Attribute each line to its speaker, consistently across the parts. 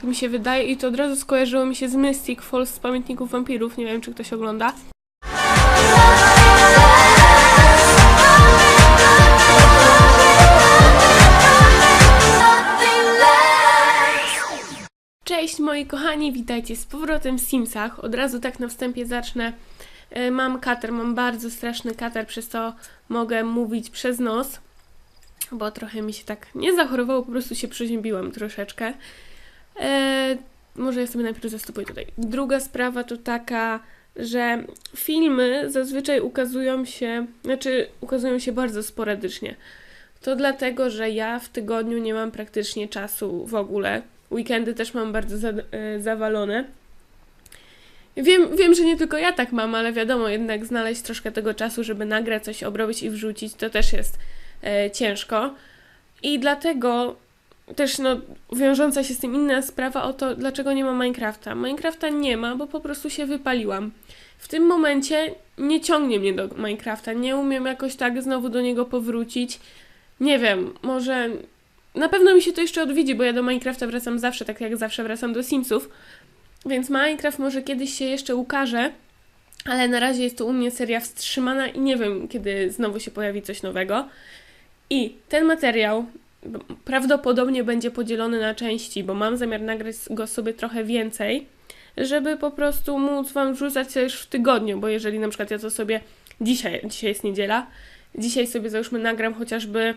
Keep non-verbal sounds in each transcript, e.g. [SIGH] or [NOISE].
Speaker 1: Tak mi się wydaje i to od razu skojarzyło mi się z Mystic Falls z Pamiętników Wampirów. Nie wiem, czy ktoś ogląda. Cześć moi kochani, witajcie z powrotem w Simsach. Od razu tak na wstępie zacznę. E, Mam katar, mam bardzo straszny katar, przez to mogę mówić przez nos, bo trochę mi się tak nie zachorowało, po prostu się przeziębiłam troszeczkę. E, może ja sobie najpierw zastopuję tutaj. Druga sprawa to taka, że filmy zazwyczaj ukazują się, znaczy ukazują się bardzo sporadycznie. To dlatego, że ja w tygodniu nie mam praktycznie czasu w ogóle. Weekendy też mam bardzo za, e, zawalone. Wiem, wiem, że nie tylko ja tak mam, ale wiadomo, jednak znaleźć troszkę tego czasu, żeby nagrać coś, obrobić i wrzucić, to też jest e, ciężko. I dlatego też no, wiążąca się z tym inna sprawa o to, dlaczego nie ma Minecrafta. Minecrafta nie ma, bo po prostu się wypaliłam. W tym momencie nie ciągnie mnie do Minecrafta, nie umiem jakoś tak znowu do niego powrócić. Nie wiem, może na pewno mi się to jeszcze odwiedzi, bo ja do Minecrafta wracam zawsze, tak jak zawsze wracam do Simsów. Więc Minecraft może kiedyś się jeszcze ukaże, ale na razie jest to u mnie seria wstrzymana i nie wiem, kiedy znowu się pojawi coś nowego. I ten materiał prawdopodobnie będzie podzielony na części, bo mam zamiar nagrać go sobie trochę więcej, żeby po prostu móc Wam wrzucać już w tygodniu, bo jeżeli na przykład ja to sobie dzisiaj, dzisiaj jest niedziela, dzisiaj sobie załóżmy nagram chociażby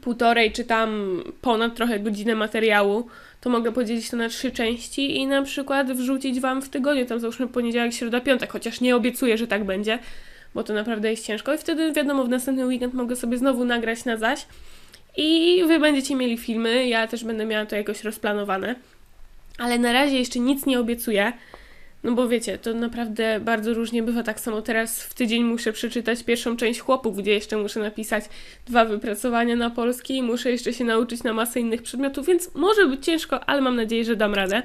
Speaker 1: półtorej czy tam ponad trochę godzinę materiału, to mogę podzielić to na trzy części i na przykład wrzucić Wam w tygodniu, tam załóżmy poniedziałek, środa, piątek, chociaż nie obiecuję, że tak będzie, bo to naprawdę jest ciężko i wtedy wiadomo, w następny weekend mogę sobie znowu nagrać na zaś i Wy będziecie mieli filmy, ja też będę miała to jakoś rozplanowane, ale na razie jeszcze nic nie obiecuję, no bo wiecie, to naprawdę bardzo różnie bywa. Tak samo teraz w tydzień muszę przeczytać pierwszą część chłopów, gdzie jeszcze muszę napisać dwa wypracowania na polski i muszę jeszcze się nauczyć na masę innych przedmiotów, więc może być ciężko, ale mam nadzieję, że dam radę.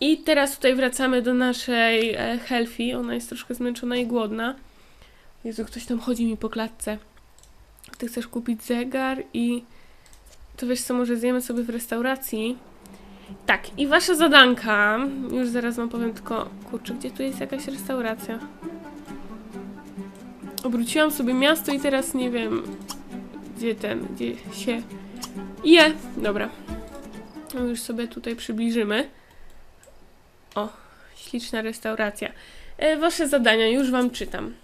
Speaker 1: I teraz tutaj wracamy do naszej e, Helfi. Ona jest troszkę zmęczona i głodna. Jezu, ktoś tam chodzi mi po klatce. Ty chcesz kupić zegar i to wiesz co, może zjemy sobie w restauracji. Tak, i wasze zadanka, już zaraz wam powiem tylko, kurczę, gdzie tu jest jakaś restauracja? Obróciłam sobie miasto i teraz nie wiem, gdzie ten, gdzie się je. Dobra. To już sobie tutaj przybliżymy. O, śliczna restauracja. E, wasze zadania, już wam czytam.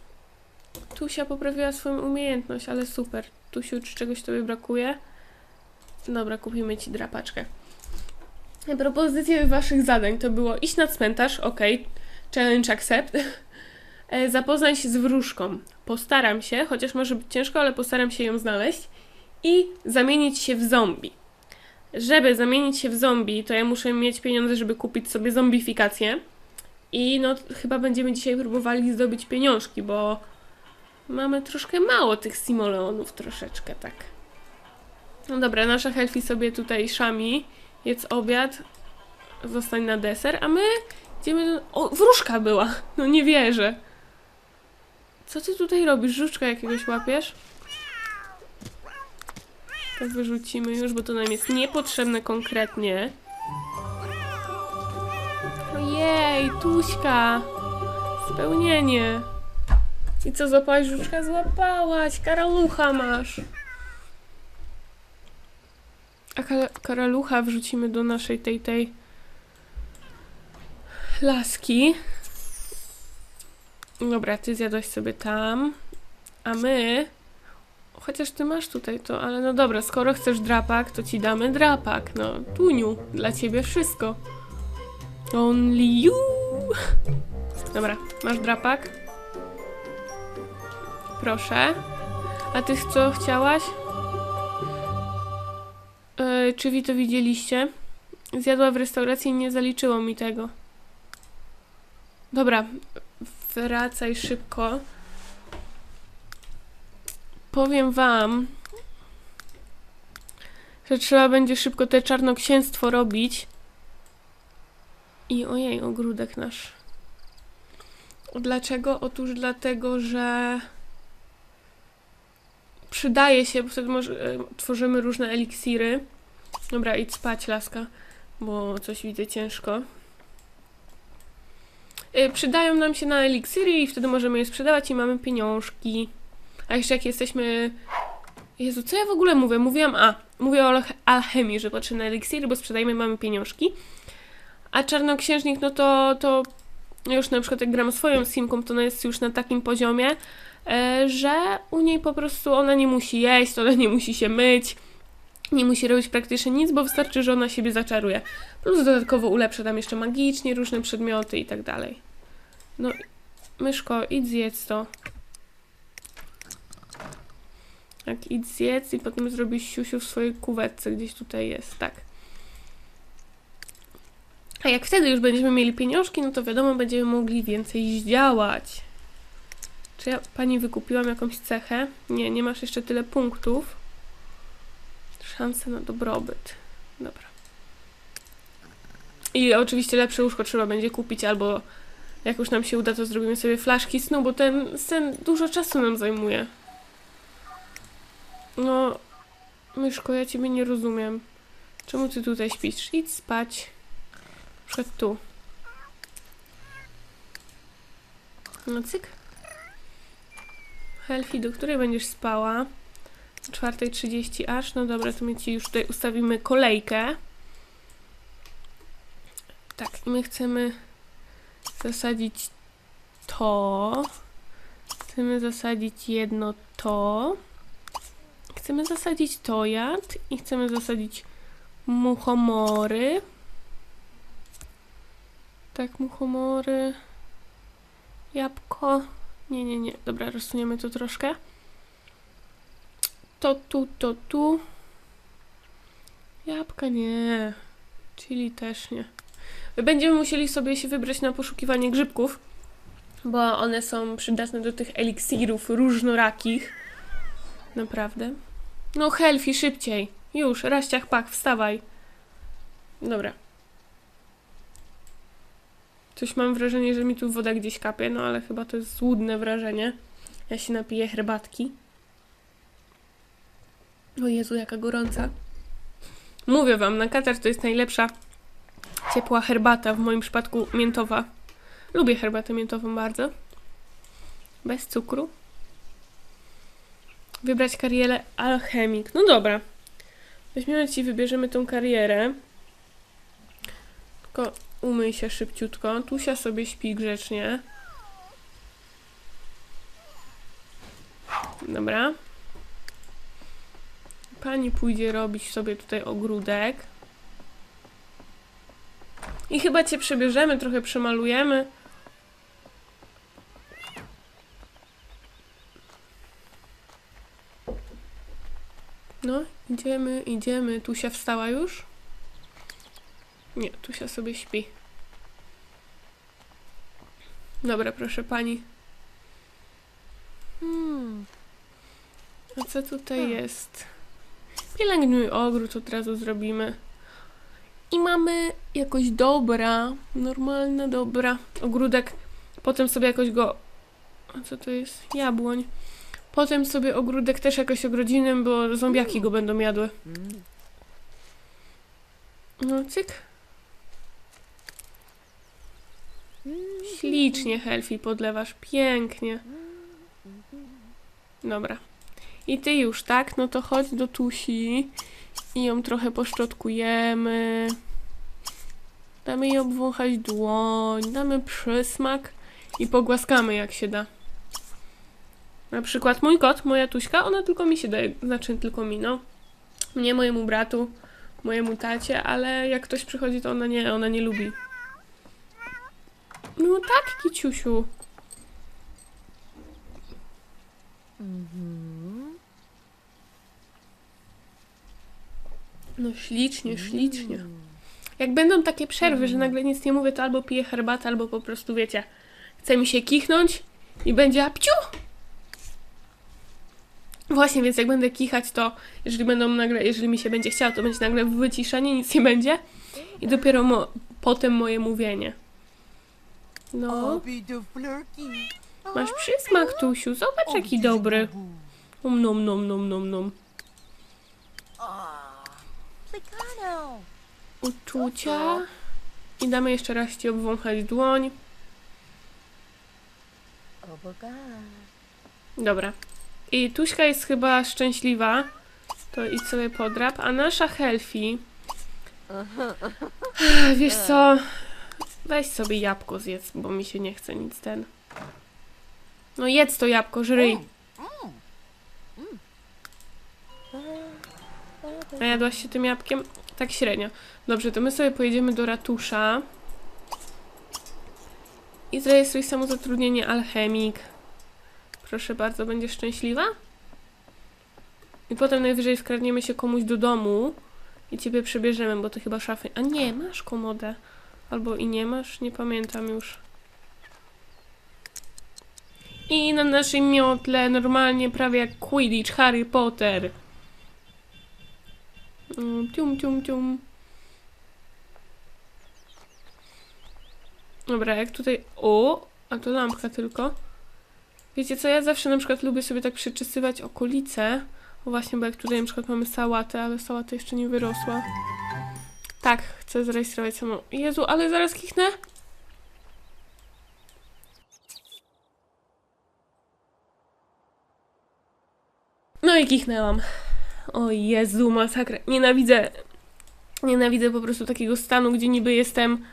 Speaker 1: Tusia poprawiła swoją umiejętność, ale super. Tusiu, czy czegoś tobie brakuje? Dobra, kupimy ci drapaczkę. Propozycje waszych zadań to było iść na cmentarz, ok, challenge accept. E, Zapoznaj się z wróżką. Postaram się, chociaż może być ciężko, ale postaram się ją znaleźć. I zamienić się w zombie. Żeby zamienić się w zombie, to ja muszę mieć pieniądze, żeby kupić sobie zombifikację. I no, chyba będziemy dzisiaj próbowali zdobyć pieniążki, bo mamy troszkę mało tych simoleonów, troszeczkę tak. No dobra, nasza Helfi sobie tutaj szami jedz obiad, zostań na deser, a my idziemy do... O, wróżka była! [LAUGHS] No nie wierzę. Co ty tutaj robisz? Żuczka jakiegoś łapiesz? To wyrzucimy już, bo to nam jest niepotrzebne konkretnie. Ojej, Tuśka! Spełnienie! I co, złapałaś żuczka? Złapałaś! Karalucha masz! A ka- karalucha wrzucimy do naszej tej tej laski. Dobra, ty zjadłaś sobie tam. A my. Chociaż ty masz tutaj to, ale no dobra, skoro chcesz drapak, to ci damy drapak. No, Tuniu, dla ciebie wszystko. Only you. Dobra, masz drapak? Proszę. A ty co chciałaś? E, czy wy to widzieliście? Zjadła w restauracji i nie zaliczyło mi tego. Dobra, wracaj szybko. Powiem wam, że trzeba będzie szybko te czarnoksięstwo robić. I ojej, ogródek nasz. Dlaczego? Otóż dlatego, że przydaje się, bo wtedy może, e, tworzymy różne eliksiry. Dobra, idź spać, laska. bo coś widzę ciężko. Y, Przydają nam się na eliksiry i wtedy możemy je sprzedawać i mamy pieniążki. A jeszcze jak jesteśmy... Jezu, co ja w ogóle mówię? Mówiłam, a, mówię o alch- alchemii, że potrzebne eliksiry, bo sprzedajemy, mamy pieniążki. A czarnoksiężnik, no to, to już na przykład jak gram swoją simką, to ona jest już na takim poziomie, e, że u niej po prostu ona nie musi jeść, ona nie musi się myć, nie musi robić praktycznie nic, bo wystarczy, że ona siebie zaczaruje. Plus dodatkowo ulepsza tam jeszcze magicznie różne przedmioty i tak dalej. No, myszko, idź zjedz to. Tak, idź zjedz i potem zrobisz siusiu w swojej kuwetce, gdzieś tutaj jest, tak. A jak wtedy już będziemy mieli pieniążki, no to wiadomo, będziemy mogli więcej zdziałać. Czy ja pani wykupiłam jakąś cechę? Nie, nie masz jeszcze tyle punktów. Szanse na dobrobyt. Dobra. I oczywiście lepsze łóżko trzeba będzie kupić, albo jak już nam się uda, to zrobimy sobie flaszki snu, bo ten sen dużo czasu nam zajmuje. No, myszko, ja ciebie nie rozumiem. Czemu ty tutaj śpisz? Idź spać. Na tu. No cyk. Helfi, do której będziesz spała? O 4.30 aż. No dobra, to my ci już tutaj ustawimy kolejkę. Tak, i my chcemy zasadzić to. Chcemy zasadzić jedno to. Chcemy zasadzić tojad i chcemy zasadzić muchomory. Tak, muchomory. Jabłko. Nie, nie, nie. Dobra, rozsuniemy to troszkę. To tu, to tu. Jabłka nie. Chili też nie. Będziemy musieli sobie się wybrać na poszukiwanie grzybków, bo one są przydatne do tych eliksirów różnorakich. Naprawdę. No, Helfi, szybciej. Już, raściach pak, wstawaj. Dobra. Coś mam wrażenie, że mi tu woda gdzieś kapie, no ale chyba to jest złudne wrażenie. Ja się napiję herbatki. O Jezu, jaka gorąca. Mówię wam, na katar to jest najlepsza ciepła herbata, w moim przypadku miętowa. Lubię herbatę miętową bardzo. Bez cukru. Wybrać karierę alchemik. No dobra. Weźmiemy ci, wybierzemy tą karierę. Tylko umyj się szybciutko. Tusia sobie śpi grzecznie. Dobra. Pani pójdzie robić sobie tutaj ogródek. I chyba cię przebierzemy, trochę przemalujemy. No, idziemy, idziemy. Tusia wstała już? Nie, Tusia sobie śpi. Dobra, proszę pani.
Speaker 2: Hmm.
Speaker 1: A co tutaj jest? Pielęgnuj ogród, od razu zrobimy. I mamy jakoś dobra, normalna dobra. Ogródek. Potem sobie jakoś go. A co to jest? Jabłoń. Potem sobie ogródek też jakoś ogrodzimy, bo zombiaki go będą jadły.
Speaker 2: Mm.
Speaker 1: No, cyk. Ślicznie, Helfi, podlewasz. Pięknie. Dobra. I ty już, tak? No to chodź do Tusi i ją trochę poszczotkujemy. Damy jej obwąchać dłoń, damy przysmak i pogłaskamy jak się da. Na przykład mój kot, moja Tuśka, ona tylko mi się daje, znaczy tylko mi, no. Mnie, mojemu bratu, mojemu tacie, ale jak ktoś przychodzi, to ona nie, ona nie lubi. No tak, kiciusiu. No ślicznie, ślicznie. Jak będą takie przerwy, że nagle nic nie mówię, to albo piję herbatę, albo po prostu, wiecie, chce mi się kichnąć i będzie apciu. Właśnie, więc jak będę kichać, to jeżeli będą nagle, jeżeli mi się będzie chciało, to będzie nagle wyciszenie, nic nie będzie i dopiero mo- potem moje mówienie. No, masz przysmak, Tusiu, zobacz jaki dobry. Nom, nom, nom, nom, nom, nom. Uczucia. I damy jeszcze raz ci obwąchać dłoń. Dobra. I Tuśka jest chyba szczęśliwa. To idź sobie podrap. A nasza Helfi... [LAUGHS] Wiesz co? Weź sobie jabłko zjedz, bo mi się nie chce nic ten. No jedz to jabłko, żryj. A jadłaś się tym jabłkiem? Tak średnio. Dobrze, to my sobie pojedziemy do ratusza. I zarejestruj samozatrudnienie alchemik. Proszę bardzo, będziesz szczęśliwa? I potem najwyżej wkradniemy się komuś do domu i ciebie przebierzemy, bo to chyba szafy. A nie, masz komodę. Albo i nie masz, nie pamiętam już. I na naszym miotle normalnie prawie jak Quidditch Harry Potter. Mm, Cium, cium, cium. Dobra, jak tutaj... O! A to lampka tylko. Wiecie co, ja zawsze na przykład lubię sobie tak przeczysywać okolice. Właśnie, bo jak tutaj na przykład mamy sałatę, ale sałata jeszcze nie wyrosła. Tak, chcę zarejestrować samą. Jezu, ale zaraz kichnę. No i kichnęłam. O Jezu, masakra. Nienawidzę. Nienawidzę po prostu takiego stanu, gdzie niby jestem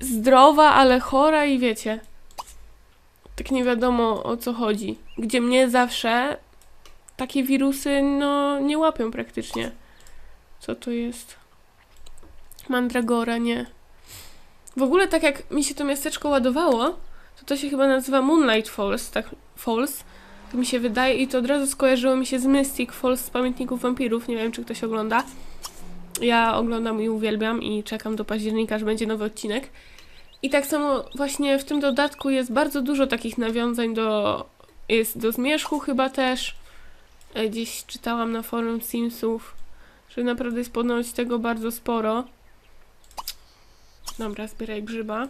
Speaker 1: zdrowa, ale chora i wiecie. Tak nie wiadomo o co chodzi. Gdzie mnie zawsze takie wirusy, no, nie łapią praktycznie. Co to jest? Mandragora, nie. W ogóle tak jak mi się to miasteczko ładowało, to to się chyba nazywa Moonlight Falls, tak, Falls. Tak mi się wydaje i to od razu skojarzyło mi się z Mystic Falls z Pamiętników Wampirów. Nie wiem, czy ktoś ogląda. Ja oglądam i uwielbiam i czekam do października, że będzie nowy odcinek. I tak samo właśnie w tym dodatku jest bardzo dużo takich nawiązań do... Jest do Zmierzchu chyba też. E, Gdzieś czytałam na forum Simsów, że naprawdę jest ponoć tego bardzo sporo. Dobra, zbieraj grzyba.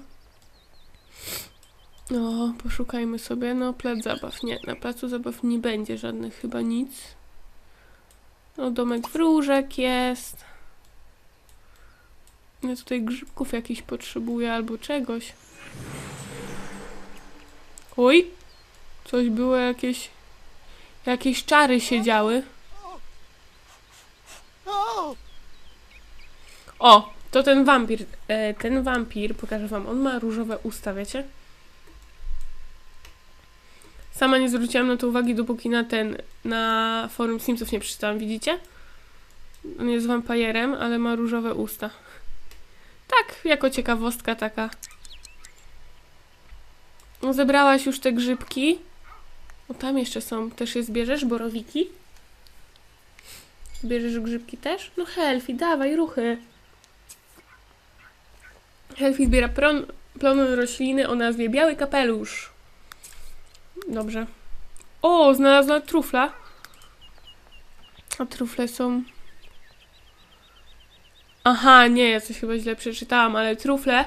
Speaker 1: No, poszukajmy sobie. No, plac zabaw. Nie, na placu zabaw nie będzie żadnych chyba nic. No, domek wróżek jest. Ja tutaj grzybków jakichś potrzebuję albo czegoś. Oj! Coś było jakieś... Jakieś czary się działy. O! To ten wampir. E, ten wampir, pokażę wam, on ma różowe usta, wiecie? Sama nie zwróciłam na to uwagi, dopóki na ten, na forum Simsów nie przeczytałam, widzicie? On jest wampirem, ale ma różowe usta. Tak, jako ciekawostka taka. No, Zebrałaś już te grzybki? O, tam jeszcze są. Też je zbierzesz, borowiki? Bierzesz grzybki też? No Helfi, dawaj, ruchy. Helfi zbiera pron, plony rośliny o nazwie Biały Kapelusz. Dobrze. O, znalazła trufla. A trufle są... Aha, nie, ja coś chyba źle przeczytałam, ale trufle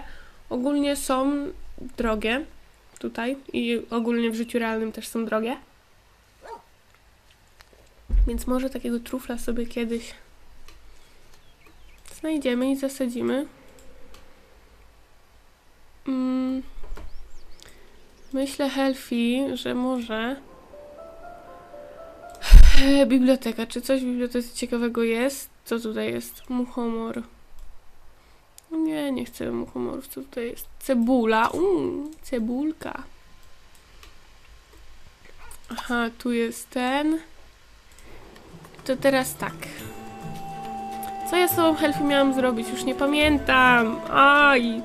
Speaker 1: ogólnie są drogie tutaj i ogólnie w życiu realnym też są drogie. Więc może takiego trufla sobie kiedyś znajdziemy i zasadzimy. Mm. Myślę, Helfi, że może. Biblioteka. Czy coś w bibliotece ciekawego jest? Co tutaj jest? Muchomor. Nie, nie chcę muchomorów. Co tutaj jest? Cebula. Uuu, cebulka. Aha, tu jest ten. To teraz tak. Co ja z tą Helfi miałam zrobić? Już nie pamiętam. Aj.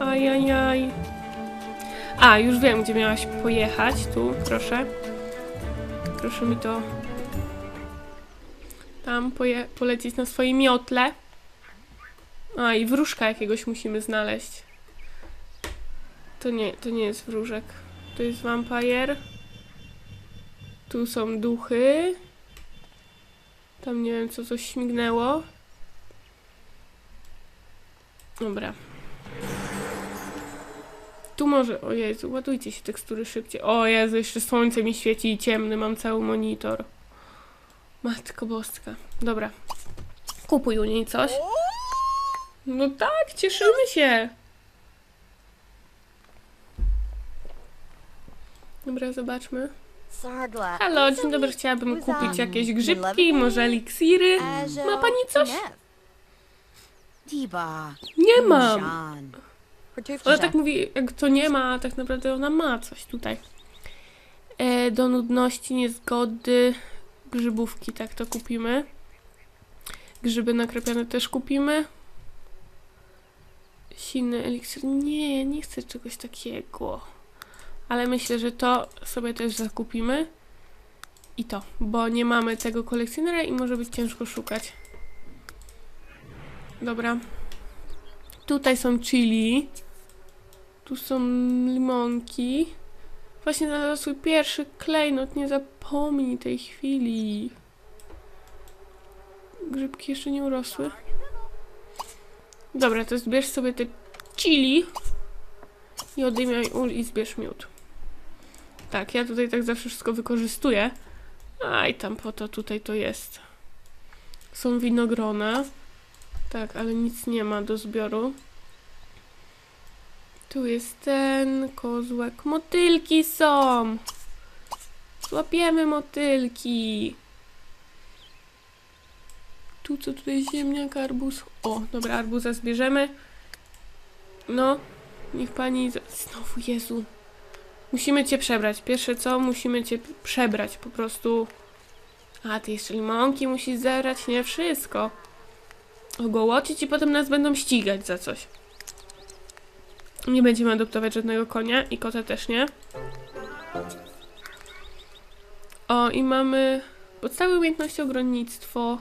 Speaker 1: Aj, aj, aj. A, już wiem, gdzie miałaś pojechać. Tu, proszę. Proszę mi to tam poje- polecieć na swoim miotle. A, i wróżka jakiegoś musimy znaleźć. To nie, to nie jest wróżek. To jest vampire. Tu są duchy. Tam nie wiem, co coś śmignęło. Dobra. Tu może... O Jezu, ładujcie się tekstury szybciej. O Jezu, jeszcze słońce mi świeci i ciemny, mam cały monitor. Matko boska. Dobra. Kupuj u niej coś. No tak, cieszymy się. Dobra, zobaczmy. Halo, dzień dobry, chciałabym kupić jakieś grzybki, może eliksiry. Ma pani coś? Nie mam. Ona tak mówi, jak to nie ma, a tak naprawdę ona ma coś tutaj. E, do nudności, niezgody, grzybówki, tak to kupimy. Grzyby nakrepione też kupimy. Silny eliksir. Nie, nie chcę czegoś takiego. Ale myślę, że to sobie też zakupimy. I to, bo nie mamy tego kolekcjonera i może być ciężko szukać. Dobra. Tutaj są chili. Tu są limonki. Właśnie znalazła swój pierwszy klejnot. Nie zapomnij tej chwili. Grzybki jeszcze nie urosły. Dobra, to zbierz sobie te chili. I odejmij ul i zbierz miód. Tak, ja tutaj tak zawsze wszystko wykorzystuję. A i tam po to tutaj to jest. Są winogrona. Tak, ale nic nie ma do zbioru. Tu jest ten kozłek. Motylki są! Złapiemy motylki. Tu co tutaj ziemniak, arbuz. O, dobra, arbuza zbierzemy. No, niech pani... Znowu, Jezu. Musimy cię przebrać. Pierwsze co, musimy cię przebrać po prostu. A, ty jeszcze limonki musisz zebrać, nie wszystko. Ogołocić i potem nas będą ścigać za coś. Nie będziemy adoptować żadnego konia i kota też nie. O, i mamy podstawowe umiejętności ogrodnictwo.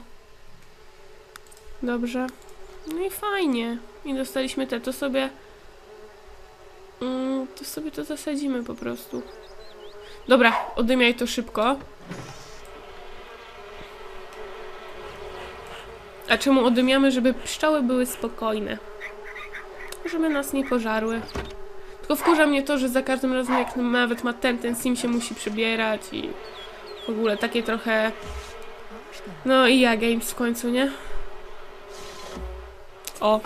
Speaker 1: Dobrze. No i fajnie. I dostaliśmy te, to sobie... Mm, to sobie to zasadzimy po prostu. Dobra, odymiaj to szybko. A czemu odymiamy? Żeby pszczoły były spokojne żeby nas nie pożarły. Tylko wkurza mnie to, że za każdym razem jak nawet ma ten, ten sim się musi przybierać i w ogóle takie trochę... No i ja games w końcu, nie? O!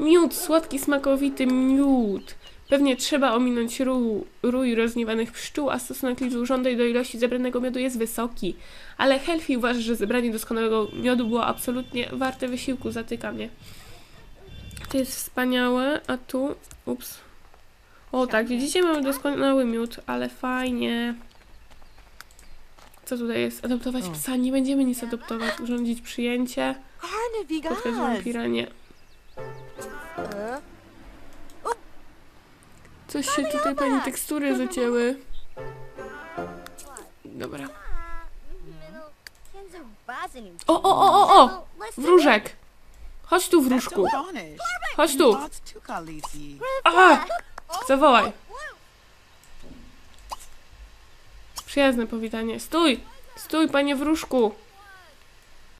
Speaker 1: Miód, słodki, smakowity miód. Pewnie trzeba ominąć rój, rój rozgniewanych pszczół, a stosunek liczby żądań do ilości zebranego miodu jest wysoki. Ale Helfi uważa, że zebranie doskonałego miodu było absolutnie warte wysiłku. Zatyka mnie. To jest wspaniałe, a tu... Ups. O tak, widzicie, mamy doskonały miód, ale fajnie. Co tutaj jest? Adoptować psa. Nie będziemy nic adoptować. Urządzić przyjęcie. Spotkać wampira. Nie. Coś się tutaj pani tekstury zacięły. Dobra. O, o, o, o, o! Wróżek! Chodź tu, wróżku. Chodź tu. Aha! Zawołaj. Przyjazne powitanie. Stój! Stój, panie wróżku!